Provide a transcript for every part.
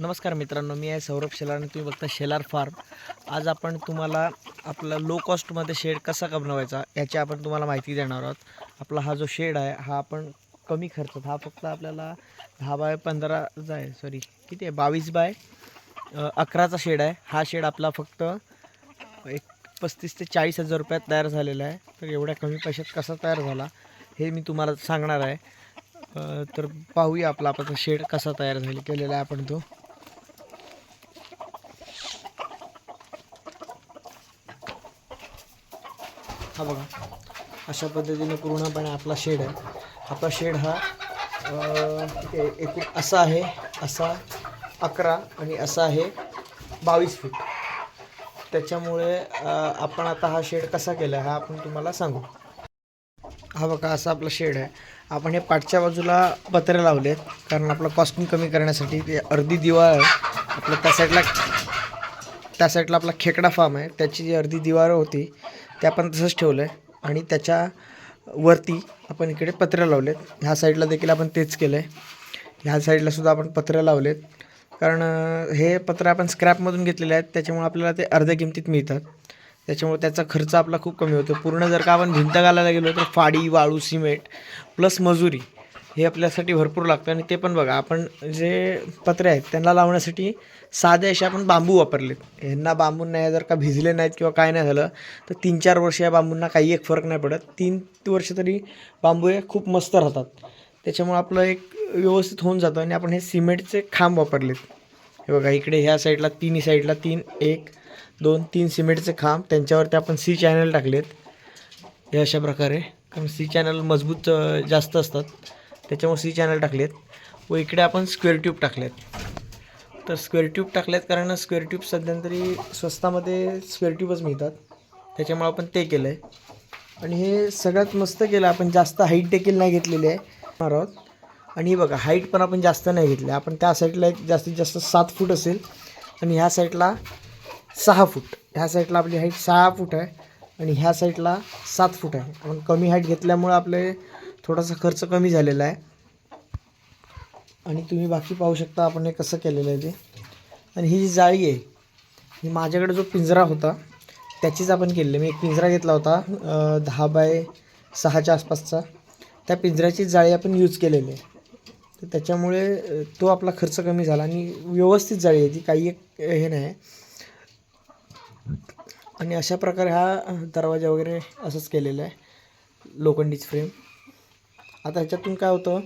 नमस्कार मित्रांनो मी आहे सौरभ शेलार आणि तुम्ही बघता शेलार फार्म. आज आपण तुम्हाला आपला लो कॉस्टमध्ये शेड कसा बनवायचा याची आपण तुम्हाला माहिती देणार आहोत. आपला हा जो शेड आहे हा आपण कमी खर्चात हा फक्त आपल्याला दहा बाय पंधराचा आहे सॉरी किती आहे? बावीस बाय अकराचा शेड आहे. हा शेड आपला फक्त एक पस्तीस ते चाळीस हजार रुपयात तयार झालेला आहे. तर एवढ्या कमी पैशात कसा तयार झाला हे मी तुम्हाला सांगणार आहे. तर पाहूया आपला आपण शेड कसा तयार झाले केलेला आहे आपण तो. हा बघा. अशा पद्धतीने पूर्णपणे आपला शेड आहे. आपला शेड हा अ, आहे? एकूण असा आहे असा अकरा आणि असा आहे बावीस फूट. त्याच्यामुळे आपण आता हा शेड कसा केला हा आपण तुम्हाला सांगू. हा बघा असा आपला शेड आहे. आपण हे पाठच्या बाजूला पत्रे लावलेत कारण आपलं कॉस्टिंग कमी करण्यासाठी ते अर्धी दिवाळ आहे. आपलं त्या साईडला त्या साईडला आपला खेकडा फार्म आहे. त्याची जी अर्धी दिवार होती ते आपण तसंच ठेवलं आहे आणि त्याच्या वरती आपण इकडे पत्रे लावलेत. ह्या साईडला देखील आपण तेच केलं आहे ह्या साईडला सुद्धा आपण पत्रे लावलेत. कारण हे पत्र आपण स्क्रॅपमधून घेतलेले आहेत. त्याच्यामुळे आपल्याला ते अर्ध्या किमतीत मिळतात. त्याच्यामुळे त्याचा खर्च आपला खूप कमी होतो. पूर्ण जर का आपण भिंत घालायला गेलो तर फाडी वाळू सिमेंट प्लस मजुरी हे आपल्यासाठी भरपूर लागतं आणि ते पण बघा आपण जे पत्रे आहेत त्यांना लावण्यासाठी साधे असे आपण बांबू वापरलेत. ह्यांना बांबूंना जर का भिजले नाहीत किंवा काय नाही झालं तर तीन चार वर्ष या बांबूंना काही एक फरक नाही पडत. तीन वर्ष तरी बांबू हे खूप मस्त राहतात. त्याच्यामुळे आपलं एक व्यवस्थित होऊन जातं आणि आपण हे सिमेंटचे खांब वापरलेत. हे बघा इकडे ह्या साईडला तिन्ही साईडला तीन एक दोन तीन सिमेंटचे खांब. त्यांच्यावरती आपण सी चॅनल टाकलेत. हे अशा प्रकारे. कारण सी चॅनल मजबूत जास्त असतात. त्याच्यामुळे सी चॅनल टाकलेत व इकडे आपण स्क्वेअर ट्यूब टाकलेत. तर स्क्वेअर ट्यूब टाकलेत कारण स्क्वेअर ट्यूब सध्यांतरी स्वस्तामध्ये स्क्वेअर ट्यूबच मिळतात. त्याच्यामुळे आपण ते केलं आहे आणि हे सगळ्यात मस्त केलं आपण जास्त हाईट देखील नाही घेतलेली आहे. आहोत. आणि बघा हाईट पण आपण जास्त नाही घेतली. आपण त्या साईडला एक जास्तीत जास्त सात फूट असेल आणि ह्या साईडला सहा फूट. ह्या साईडला आपली हाईट सहा फूट आहे आणि ह्या साईडला सात फूट आहे. आपण कमी हाईट घेतल्यामुळं आपले थोडासा खर्च कमी झालेला आहे. आणि तुम्ही बाकी पाहू शकता आपण हे कसं केलेलं आहे ते. आणि ही जी जाळी आहे ही माझ्याकडे जो पिंजरा होता त्याचीच आपण केलेली मी एक पिंजरा घेतला होता दहा बाय सहाच्या आसपासचा. त्या पिंजऱ्याची जाळी आपण यूज केलेली आहे. तर त्याच्यामुळे तो आपला खर्च कमी झाला आणि व्यवस्थित जाळी आहे ती. काही एक हे नाही. आणि अशा प्रकारे हा दरवाजा वगैरे असंच केलेला आहे. लोखंडीच फ्रेम. आता ह्याच्यातून काय होतं?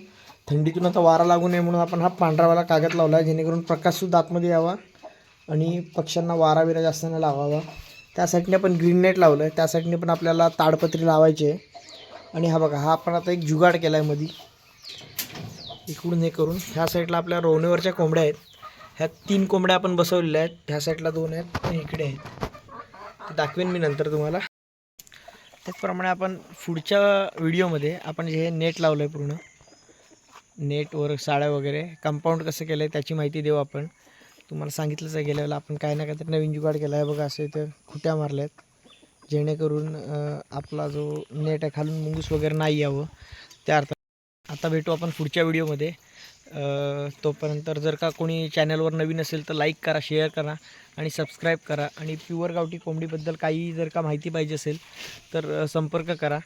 थंडीतून आता वारा लागू नये म्हणून आपण हा पांढरावाला कागद लावला आहे जेणेकरून प्रकाशसुद्धा आतमध्ये यावा आणि पक्ष्यांना वारा बिरा जास्त नाही लावावा. त्या साईडने आपण ग्रीन नेट लावलं आहे त्या साईडने पण आपल्याला ताडपत्री लावायची आहे. आणि हा बघा हा आपण आता एक जुगाड केला आहे मधी. इकडून हे करून ह्या साईडला आपल्या रोवणीवरच्या कोंबड्या आहेत. ह्या तीन कोंबड्या आपण बसवलेल्या आहेत. ह्या साईडला दोन आहेत आणि इकडे आहेत. ते दाखवेन मी नंतर तुम्हाला. त्याचप्रमाणे आपण पुढच्या व्हिडिओमध्ये आपण जे हे नेट लावलं आहे पूर्ण नेटवर साड्या वगैरे कंपाऊंड कसं केलं आहे त्याची माहिती देऊ आपण. तुम्हाला सांगितलंच आहे गेल्या वेळेला आपण काय ना काहीतरी नवीन जुगाड केला आहे बघा असे इथं खुट्या मारल्या आहेत जेणेकरून आपला जो नेट आहे खालून मुंगूस वगैरे नाही यावं. त्या अर्थात आता भेटू आपण पुढच्या व्हिडिओमध्ये. तोपर्यंत जर का कोणी चॅनलवर नवीन असेल तर लाईक करा शेअर करा आणि सबस्क्राईब करा. आणि प्युअर गावठी कोंबडीबद्दल काही जर का माहिती पाहिजे असेल तर संपर्क करा.